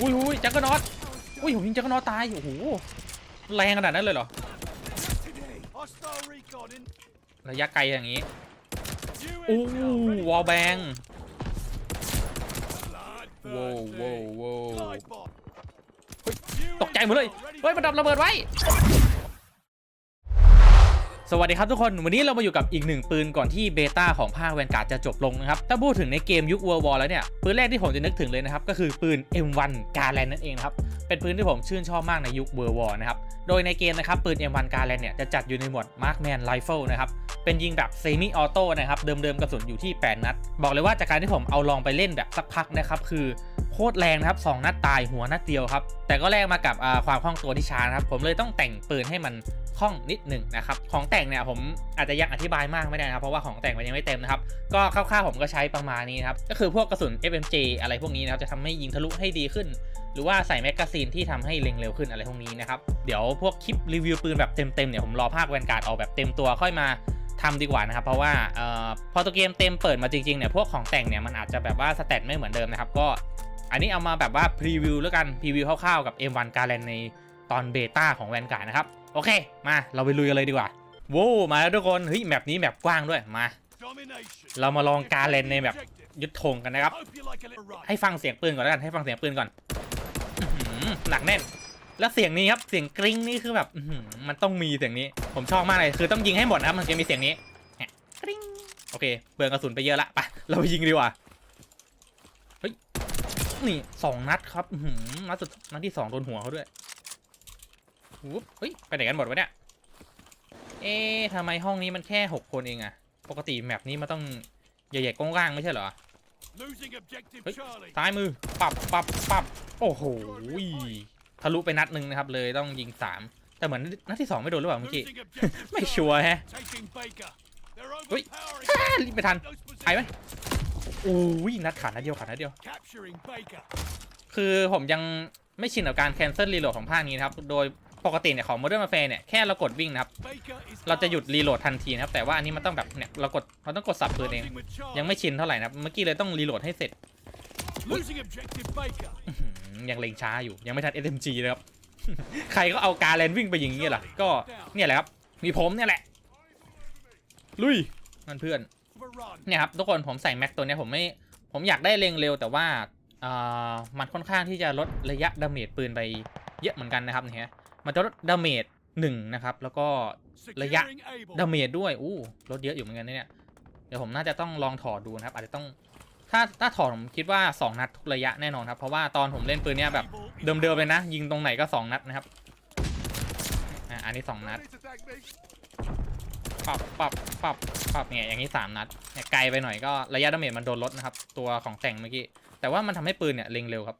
อุ้ยอุ้ยจักรนอตอุ้ยผมยิงจักรนอตตายโอ้โหแรงขนาดนั้นเลยเหรอ Hostile recon in. ระยะไกลอย่างนี้ You อู้ intel. วอลแบง Blood โว้วโว้วโว้ว Glide bot. ตกใจหมดเลย Ready เฮ้ยมันดับระเบิดไว้ สวัสดีครับทุกคน วันนี้เรามาอยู่กับอีกหนึ่งปืนก่อนที่เบต้าของภาคแวนการ์ดจะจบลงนะครับ ถ้าพูดถึงในเกมยุค World War แล้วเนี่ย ปืนแรกที่ผมจะนึกถึงเลยนะครับ ก็คือปืน M1 กาแลนนั่นเองครับ เป็นปืนที่ผมชื่นชอบมากในยุค World War นะครับ โดยในเกมนะครับปืน M1 กาแลนเนี่ยจะจัดอยู่ในหมวด Markman Rifle นะครับ เป็นยิงแบบเซมิออโต้นะครับ เดิมๆกระสุนอยู่ที่ 8 นัด บอกเลยว่าจากการที่ผมเอาลองไปเล่นแบบสักพักนะครับคือโคตรแรงนะครับ2นัดตายหัวนัดเดียวครับแต่ก็แลกมากับความคล่องตัวที่ช้านะครับผมเลยต้องแต่งปืนให้มัน คล่องนิดหนึ่งนะครับของแต่งเนี่ยผมอาจจะยังอธิบายมากไม่ได้นะครับเพราะว่าของแต่งมันยังไม่เต็มนะครับก็คร่าวๆผมก็ใช้ประมาณนี้นครับก็คือพวกกระสุน FMJ อะไรพวกนี้นะครับจะทำให้ยิงทะลุให้ดีขึ้น หรือว่าใส่แมกกาซีนที่ทำให้เล็งเร็วขึ้นอะไรพวกนี้นะครับเดี๋ยวพวกคลิปรีวิวปืนแบบเต็มๆเนี่ยผมรอภาคแวนการ์ดออกแบบเต็มตัวค่อยมาทำดีกว่านะครับเพราะว่าออพอตัวเกมเต็มเปิดมาจริงๆเนี่ยพวกของแต่งเนี่ยมันอาจจะแบบว่าสเตตไม่เหมือนเดิมนะครับก็อันนี้เอามาแบบว่าพรีวิวแล้วกันพรีวิวคร่าวๆกับ M1 การ a n ในตอนเบต้าของแวนการ์ดนะครับ โอเค มาเราไปลุยกันเลยดีกว่าโว้วมาแล้วทุกคนเฮ้ยแมปนี้แมปกว้างด้วยมา เรามาลองการเล่นในแบบยึดธงกันนะครับ ให้ฟังเสียงปืนก่อนแล้วกันให้ฟังเสียงปืนก่อนหนักแน่น แล้วเสียงนี้ครับเสียงกริ๊งนี่คือแบบมันต้องมีเสียงนี้ ผมชอบมากเลยคือต้องยิงให้หมดนะครับมันจะมีเสียงนี้กริ๊งโอเคเบืองกระสุนไปเยอะละไปเราไปยิงดีกว่าเฮ้ยนี่สองนัดครับนัดสุดนัดที่สองโดนหัวเขาด้วย วุ๊บเฮ้ย ไปไหนกันหมดวะเนี่ย เอ๊ะทำไมห้องนี้มันแค่หกคนเองอะปกติแมปนี้มันต้องใหญ่ๆกว้างๆไม่ใช่เหรอ Losing objective Hey. Charlie. ซ้ายมือ ปับปับปับโอ้โห ทะลุไปนัดหนึ่งนะครับ เลยต้องยิงสามแต่เหมือนนัดที่สองไม่โดนหรือเปล่าเมื่อกี้ Losing objective ไม่ Charlie. ชัวร์แฮะ Taking Baker. They're Hey. overpowering. อ่ารีบไปทัน Those ไปไหม positions. โอ้ยนัดขาดนัดเดียวขาดนัดเดียว Capturing Baker. คือผมยังไม่ชินกับการแคนเซิลรีโหลดของภาคนี้นะครับ โดย ปกติเนี่ยของ Modern Warfare เนี่ยแค่เรากดวิ่งนะครับ Baker is เราจะหยุด ours. รีโหลดทันทีนะครับ แต่ว่าอันนี้มันต้องแบบเนี่ยเรากดเราต้องกดสับปืนเอง Closing with Charlie. ยังไม่ชินเท่าไหร่นะครับ เมื่อกี้เลยต้องรีโหลดให้เสร็จ Losing objective Baker. อื้อหือยังเล็งช้าอยู่ ยังไม่ทัน SMG เลยครับ ใครก็เอาการแลนวิ่งไปอย่างนี้ล่ะก็เนี่ยแหละครับ มีผมเนี่ยแหละ ลุยนั่นเพื่อน For a run. เนี่ยครับทุกคนผมใส่แม็กตัวเนี้ยผมไม่ ผมอยากได้เล็งเร็วแต่ว่าเอ่อมันค่อนข้างที่จะลดระยะดาเมจปืนไปเยอะเหมือนกันนะครับเนี่ย มันจะลดดาเมจหนึ่งนะครับ แล้วก็ Leia. Securing Able. ดาเมจด้วยอู้ลดเยอะอยู่เหมือนกันนะเนี่ย เดี๋ยวผมน่าจะต้องลองถอดดูนะครับ อาจจะต้องถ้าถ้าถอดผมคิดว่า 2 นัดทุกระยะแน่นอนครับ เพราะว่าตอนผมเล่นปืนเนี้ยแบบ Able is เดิมๆเลยนะ ยิงตรงไหนก็ 2 นัดนะครับอะอันนี้ 2 นัดปรับปรับปรับปรับเนี่ยอย่างนี้ 3 นัดเนี่ยไกลไปหน่อยก็ระยะดาเมจมันโดนลดนะครับ ตัวของแต่งเมื่อกี้ แต่ว่ามันทำให้ปืนเนี่ยเล็งเร็วครับ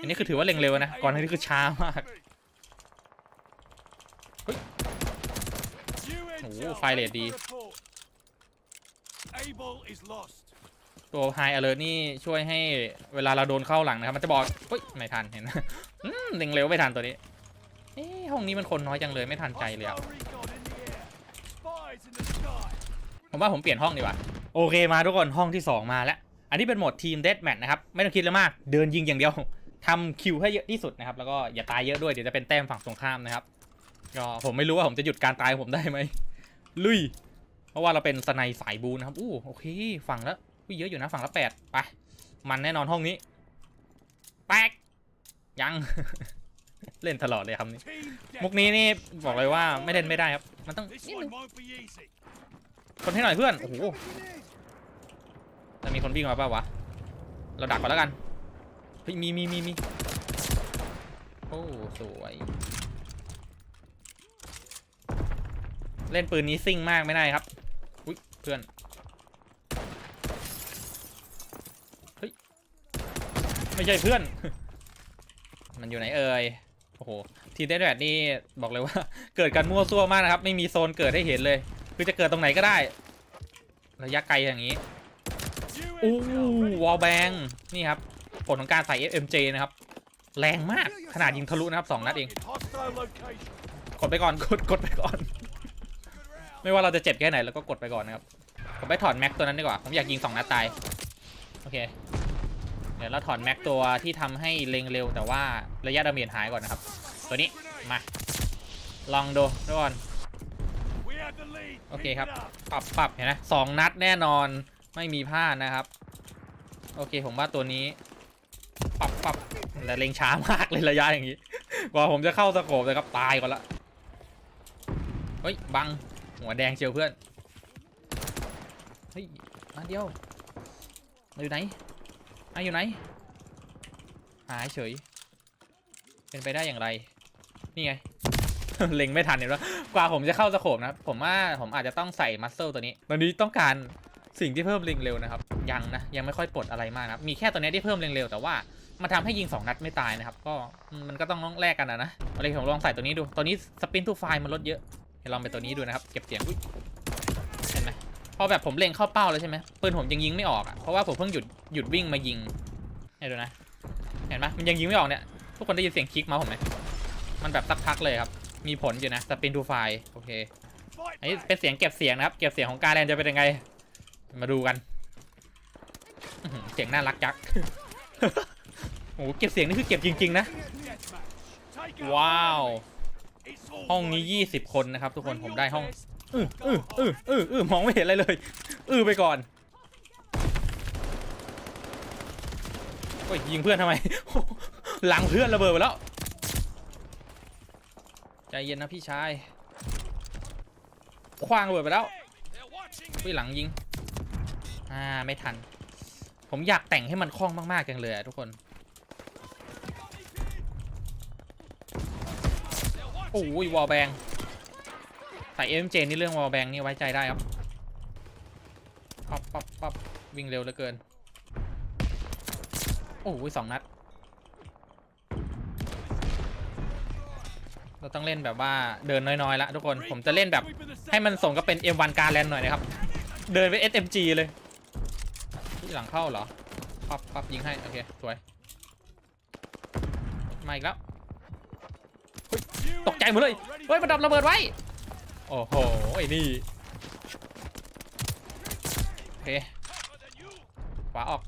อันนี้คือถือว่าเล็งเร็วนะ ก่อนหน้านี้คือช้ามาก You โอ้โห intel. ไฟเรทดี Ready for report. Able is lost. ตัว High Alert นี่ช่วยให้เวลาเราโดนเข้าหลังนะครับ มันจะบอกเฮ้ย ไม่ทันเห็นอืมเล็งเร็วไม่ทันตัวนี้เอ๊ะห้องนี้มันคนน้อยจังเลยไม่ทันใจเลยอะ Hostile recon in the air. Spies in the sky. ผมว่าผมเปลี่ยนห้องดีกว่า โอเคมาทุกคนห้องที่ 2 มาแล้ว อันนี้เป็นโหมดทีมเด a แมทนะครับ ไม่ต้องคิดเลยมาก เดินยิงอย่างเดียวทำคิวให้เยอะที่สุดนะครับ แล้วก็อย่าตายเยอะด้วยเดี๋ยวจะเป็นแต้มฝั่งตรงข้ามนะครับก็ผมไม่รู้ว่าผมจะหยุดการตายผมได้ไหม ลุย เพราะว่าเราเป็นสไนสายบูนะครับ อู้โอเค ฝั่งละอุ้ยเยอะอยู่นะฝั่งละแปดไป มันแน่นอนห้องนี้แป๊กยัง เล่นตลอดเลยครับนี่ Team มุกนี้นี่บอกเลยว่าไม่เล่นไม่ได้ครับ มันต้อง This นิดนึ one ง won't be easy. คนให้หน่อยเพื่อน โอ้โหจะมีคนวิ่งมาเปล่าวะ เราดักก่อนแล้วกัน เฮ้ยมีมีมีมีโอ้ สวย เล่นปืนนี้ซิ่งมากไม่ได้ครับ อุ้ยเพื่อน เฮ้ย ไม่ใช่เพื่อน มันอยู่ไหนเอ่ย โอ้โห ทีเดดแดดนี่บอกเลยว่า เกิดกันมั่วซั่วมากนะครับ ไม่มีโซนเกิดให้เห็นเลย คือจะเกิดตรงไหนก็ได้ ระยะไกลอย่างนี้อู้วอลแบง นี่ครับ ผลของการใส่ FMJ นะครับ แรงมาก ขนาดยิงทะลุนะครับสองนัดเอง กดไปก่อน กด กดไปก่อน ไม่ว่าเราจะเจ็บแค่ไหนเราก็กดไปก่อนนะครับ ผมไปถอดแม็กตัวนั้นดีกว่า ผมอยากยิงสองนัดตาย โอเค เดี๋ยวเราถอนแม็กตัวที่ทำให้เล็งเร็ว แต่ว่าระยะดาเมจหายก่อนนะครับ ตัวนี้ มา ลองดูทุกคน We have the lead. โอเคครับ ปรับปรับเห็นไหมสองนัดแน่นอน ไม่มีพลาดนะครับ โอเค ผมว่าตัวนี้ ปรับปรับแต่เล็งช้ามากเลยระยะอย่างนี้ กว่าผมจะเข้าสโคปเลยครับ ตายก่อนละ เฮ้ย บัง หัวแดงเชียวเพื่อน เฮ้ยมาเดียวมาอยู่ไหนมาอยู่ไหน หายเฉย เป็นไปได้อย่างไร นี่ไง เล็งไม่ทันเห็นปะกว่าผมจะเข้าสโคปนะ ผมว่าผมอาจจะต้องใส่มัสเซลตัวนี้ ตอนนี้ต้องการสิ่งที่เพิ่มเล็งเร็วนะครับ ยังนะ ยังไม่ค่อยปลดอะไรมากนะมีแค่ตัวนี้ที่เพิ่มเล็งเร็วแต่ว่ามันทำให้ยิง 2 นัดไม่ตายนะครับ ก็มันก็ต้องแลกกันนะนะอาเลยผมลองใส่ตัวนี้ดู ตัวนี้สปินทูไฟมันลดเยอะ ลองไปตัวนี้ดูนะครับ เก็บเสียงอุ๊ยเห็นไหมพอแบบผมเล็งเข้าเป้าแล้วใช่ไหมปืนผมยังยิงไม่ออกอะเพราะว่าผมเพิ่งหยุดหยุดวิ่งมายิงให้ดูนะเห็นไหมมันยังยิงไม่ออกเนี่ยทุกคนได้ยินเสียงคลิกมาผมไหมมันแบบสักพักเลยครับมีผลอยู่นะสปินทูไฟโอเคอันนี้เป็นเสียงเก็บเสียงนะครับ เก็บเสียงของการแลนจะเป็นยังไง มาดูกันเสียงน่ารักจักโอ้โหเก็บเสียงนี่คือเก็บจริง ๆ นะ Deathmatch. Take out ว้าว ห้องนี้ ready. 20 คนนะครับ ทุกคน Bring ผม your ได้ห้อง best. อืออืออืออืออือมองไม่เห็นอะไรเลย อือไปก่อนโอ้ยยิงเพื่อนทำไม หลังเพื่อนระเบิดไปแล้ว ใจเย็นนะพี่ชาย คว้างระเบิดไปแล้ว They're watching อุ้ยหลังยิง อ่าไม่ทัน ผมอยากแต่งให้มันคล่องมากๆจังเลยอะทุกคน โอ้ยวอลแบงใส่เอ็มเจนี่เรื่องวอลแบงนี่ไว้ใจได้ครับปั๊บปั๊บปั๊บวิ่งเร็วเหลือเกิน โอ้ยสองนัด เราต้องเล่นแบบว่าเดินน้อยๆละทุกคน ผมจะเล่นแบบให้มันส่งก็เป็น M1 การแลนหน่อยนะครับ เดินไป SMG เลยที่หลังเข้าเหรอ ปั๊บปั๊บยิงให้ โอเค สวย มาอีกแล้ว ตกใจหมดเลย เฮ้ยมันดับระเบิดไว้ โอ้โห ไอ้นี่ โอเค ขวาออก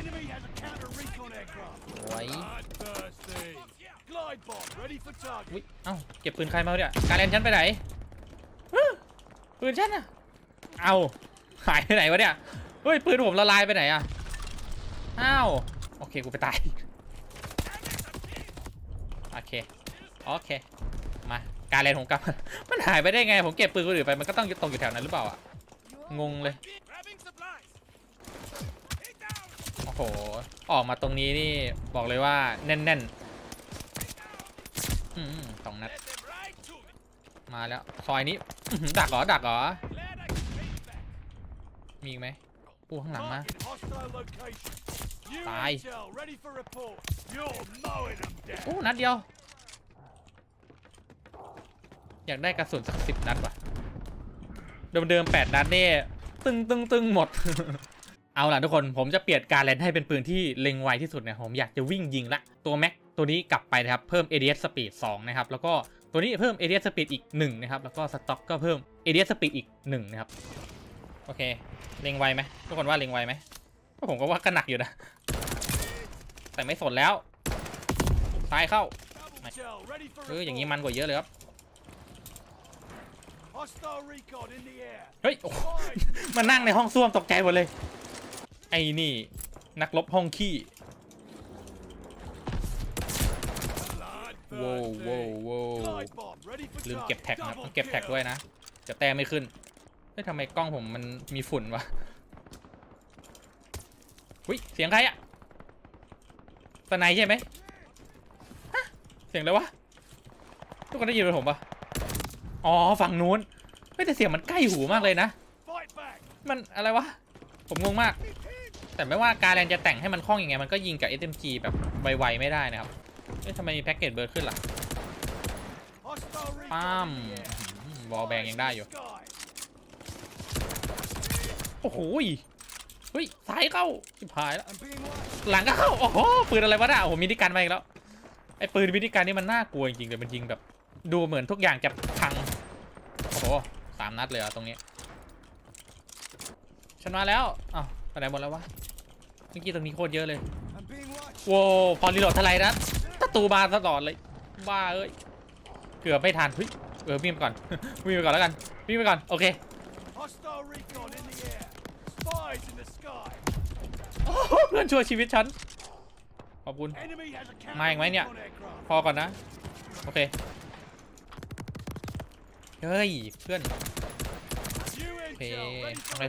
Enemy has a counter recon aircraft. สวย Bloodthirsty. Glide bomb ready for target. อุ้ยเอ้า เก็บปืนใครมาเนี่ยการแลนฉันไปไหนฮึปืนฉันอะเอาหายไปไหนวะเนี่ย เฮ้ย ปืนผมละลายไปไหนอะอ้าว โอเค กูไปตาย โอเค โอเค มา การแลนผมกลับ มันหายไปได้ไง ผมเก็บปืนคนอื่นไป มันก็ต้องตกอยู่แถวนั้นหรือเปล่าอะ งงเลย โอ้โห ออกมาตรงนี้นี่ บอกเลยว่าแน่นๆอืมสองนัด มาแล้ว ซอยนี้ ดักเหรอ ดักเหรอ มีอีกไหมปูข้างหลังมา Marking hostile location. You Bye. intel ready for report. You're mowing them down. โอ้นัดเดียว อยากได้กระสุนสักสิบนัดว่ะ เดิมๆแปดนัดเนี่ยตึงตึงตึงหมด เอาล่ะทุกคนผมจะเปลี่ยนการแลนให้เป็นปืนที่เล็งไวที่สุดเนี่ยผมอยากจะวิ่งยิงละ ตัวแม็กตัวนี้กลับไปนะครับ เพิ่ม ADS Speed 2 นะครับ แล้วก็ตัวนี้เพิ่ม ADS Speed อีก 1 นะครับ แล้วก็สต็อกก็เพิ่ม ADS Speed อีก 1 นะครับ โอเค เล็งไวไหมทุกคนว่าเล็งไวไหมผมก็ว่าก็หนักอยู่นะ แต่ไม่สนแล้วซ้ายเข้าเอออย่างนี้มันกว่าเยอะเลยครับ เฮ้ยโอ้โห Fire. มานั่งในห้องส้วมตกใจหมดเลย ไอ้นี่ นักรบห้องขี้โว้วโว้วโว้ว Glide bomb ready for ลืม target. เก็บแท็กนะครับ Double ต้องเก็บแท็ก kill. ด้วยนะเดี๋ยวแต้มไม่ขึ้น เฮ้ยทำไมกล้องผมมันมีฝุ่นวะหุ้ยเสียงใครอะสไนใช่ไหมฮะเสียงอะไรวะ ทุกคนได้ยินเป็นผมปะ อ๋อฝั่งนู้นเฮ้แต่เสียงมันใกล้หูมากเลยนะ มันอะไรวะ ผมงงมาก แต่ไม่ว่าการแลนจะแต่งให้มันคล่องยังไงมันก็ยิงกับ SMG แบบไวๆไม่ได้นะครับเอ๊ะทำไมมีแพ็กเกจเบิร์ดขึ้นล่ะ Hostile recon ป้ามวอลแบงยังได้อยู่ โอ้โหยเฮ้ยซ้ายเข้าชิบหายแล้ว หลังก็เข้า โอ้โห ปืนอะไรวะน่ะโอ้โหมินิกันมาอีกแล้ว ไอ้ปืนมินิกันนี่มันน่ากลัวจริงๆเลยมันยิงแบบ ดูเหมือนทุกอย่างจะพัง โอ้โหสามนัดเลยเหรอะตรงนี้ฉันมาแล้วอ้าวไปไหนหมดแล้ววะเมื่อกี้ตรงนี้โคตรเยอะเลยโว้พอรีโหลดเทลายนะประตูบานตลอดเลยบ้าเอ้ยเกือบไม่ทันเฮ้ยเออวิ่งไปก่อนวิ่งไปก่อนแล้วกันวิ่งไปก่อนโอเคเพื่อนช่วยชีวิตฉันขอบคุณมาอีกไหมเนี่ยพอก่อนนะโอเค เฮ้ย เพื่อนโอเค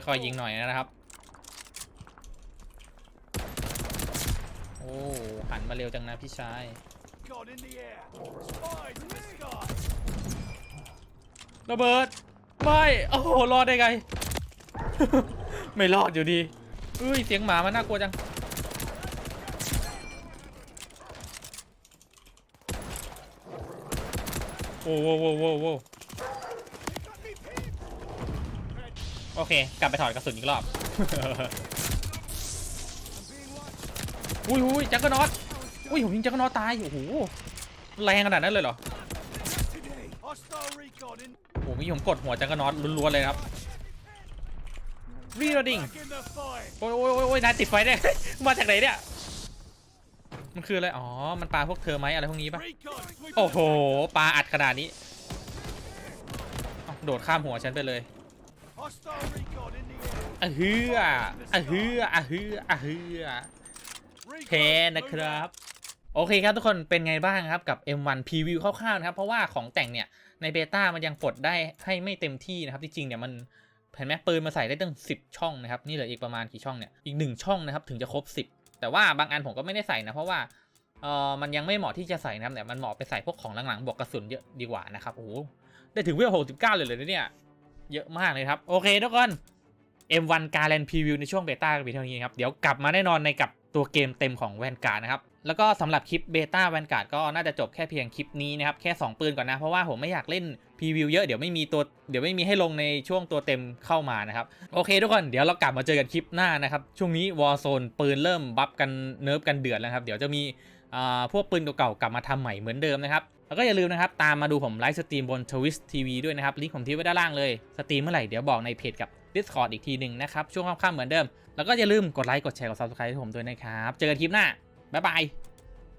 ค่อยๆยิงหน่อยนะครับ โอ้หันมาเร็วจังนะพี่ชายระเบิดไม่โอ้โหรอดได้ไง ไม่รอดอยู่ดีอุ้ยเสียงหมามันน่ากลัวจังโว้โว้วโว้โว้วโว้วโอเค กลับไปถอดกระสุนอีกรอบ อุ้ยอุ้ยจักรนอตอุ้ยผมยิงจักรนอตตาย โอ้โห แรงขนาดนั้นเลยเหรอ โอ้โหมีผมกดหัวจักรนอตล้วนๆเลยครับ reloading Back in the fight. โอ้ยโอ้ยโอ้ยโอ้ยนายติดไฟได้ มาจากไหนเนี่ย มันคืออะไร อ๋อ มันปลาพวกเธอไหมอะไรพวกนี้ปะโอ้โห ปลาอัดขนาดนี้ โดดข้ามหัวฉันไปเลย อะเฮืออะเฮืออะเฮืออะเฮือแพ้นะครับ โอเคครับทุกคนเป็นไงบ้างครับกับ M1 พรีวิวคร่าวๆนะครับ เพราะว่าของแต่งเนี่ยในเบต้ามันยังปลดได้ให้ไม่เต็มที่นะครับจริงๆเนี่ยมันเห็นไหมปืนมาใส่ได้ตั้ง 10 ช่องนะครับ นี่เหลืออีกประมาณกี่ช่องเนี่ยอีก 1 ช่องนะครับถึงจะครบ 10 แต่ว่าบางอันผมก็ไม่ได้ใส่นะเพราะว่าเออมันยังไม่เหมาะที่จะใส่นะครับแต่มันเหมาะไปใส่พวกของหลังๆบวกกระสุนเยอะดีกว่านะครับโอ้ได้ถึงเวล69 เลยเลยนะเนี่ย เยอะมากเลยครับ โอเคทุกคน M1 การ a น Preview ในช่วงเบต้าก็มีเท่านี้ครับ เดี๋ยวกลับมาแน่นอนในกับตัวเกมเต็มของแวนการ์ดนะครับ แล้วก็สำหรับคลิปเบต้าแวนการ์ดก็น่าจะจบแค่เพียงคลิปนี้นะครับ แค่ 2 ปืนก่อนนะ เพราะว่าผมไม่อยากเล่นพรีวิวเยอะเดี๋ยวไม่มีตัวเดี๋ยวไม่มีให้ลงในช่วงตัวเต็มเข้ามานะครับ โอเคทุกคนเดี๋ยวเรากลับมาเจอกันคลิปหน้านะครับ ช่วงนี้ Warzone ปืนเริ่มบัฟกันเนิร์ฟกันเดือดแล้วครับ เดี๋ยวจะมีอ่าพวกปืนเก่าๆกลับมาทำใหม่เหมือนเดิมนะครับ แล้วก็อย่าลืมนะครับ ตามมาดูผมไลฟ์สตรีมบน Twitch TV ด้วยนะครับ ลิงก์ผมทิ้งไว้ด้านล่างเลย สตรีมเมื่อไหร่เดี๋ยวบอกในเพจกับ Discord อีกทีหนึ่งนะครับ ช่วงค่ำๆเหมือนเดิม แล้วก็อย่าลืมกดไลค์กดแชร์กด Subscribe ให้ผมด้วยนะครับ เจอกันคลิปหน้าบ๊ายบาย